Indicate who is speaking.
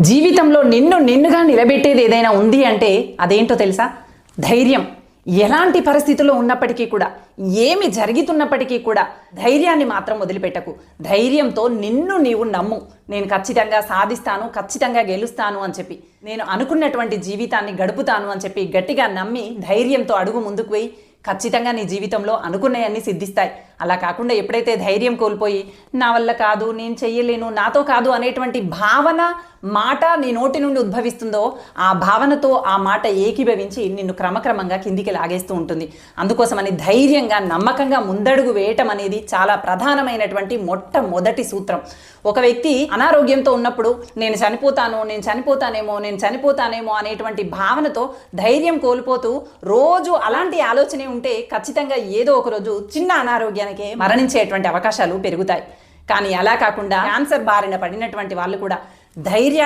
Speaker 1: జీవితంలో నిన్ను నిన్నుగా నిలబెట్టేది ఏదైనా ఉంది అంటే అదేంటో తెలుసా? ధైర్యం. ఎలాంటి పరిస్థితుల్లో ఉన్నప్పటికీ కూడా ఏమి జరుగుతున్నప్పటికీ కూడా ధైర్యాన్ని మాత్రం వదిలిపెట్టకు. ధైర్యంతో నిన్ను నీవు నమ్ము. నేను ఖచ్చితంగా సాధిస్తాను ఖచ్చితంగా గెలుస్తాను అని చెప్పి. నేను అనుకున్నటువంటి జీవితాన్ని గడుపుతాను అని చెప్పి గట్టిగా నమ్మి ధైర్యంతో అడుగు ముందుకు పోయి ఖచ్చితంగా నీ జీవితంలో అనుకున్నవన్నీ సిద్ధిస్తాయి. అలా కాకుండా ఎప్పుడైతే ధైర్యం కోల్పోయి నా వల్ల కాదు నేను చెయ్యలేను నాతో కాదు అనేటువంటి భావన మాట నీ నోటి నుండి ఉద్భవిస్తుందో ఆ భావనతో ఆ మాట ఏకీభవించి నిన్ను క్రమక్రమంగా కిందికి లాగేస్తూ ఉంటుంది. అందుకోసమని ధైర్యంగా నమ్మకంగా ముందడుగు వేయటం అనేది చాలా ప్రధానమైనటువంటి మొట్టమొదటి సూత్రం. ఒక వ్యక్తి అనారోగ్యంతో ఉన్నప్పుడు నేను చనిపోతాను నేను చనిపోతానేమో నేను చనిపోతానేమో అనేటువంటి భావనతో ధైర్యం కోల్పోతూ రోజు అలాంటి ఆలోచనే ఉంటే ఖచ్చితంగా ఏదో ఒక రోజు చిన్న అనారోగ్యానికి మరణించేటువంటి అవకాశాలు పెరుగుతాయి. కానీ అలా కాకుండా క్యాన్సర్ బారిన పడినటువంటి వాళ్ళు కూడా ధైర్యాన్ని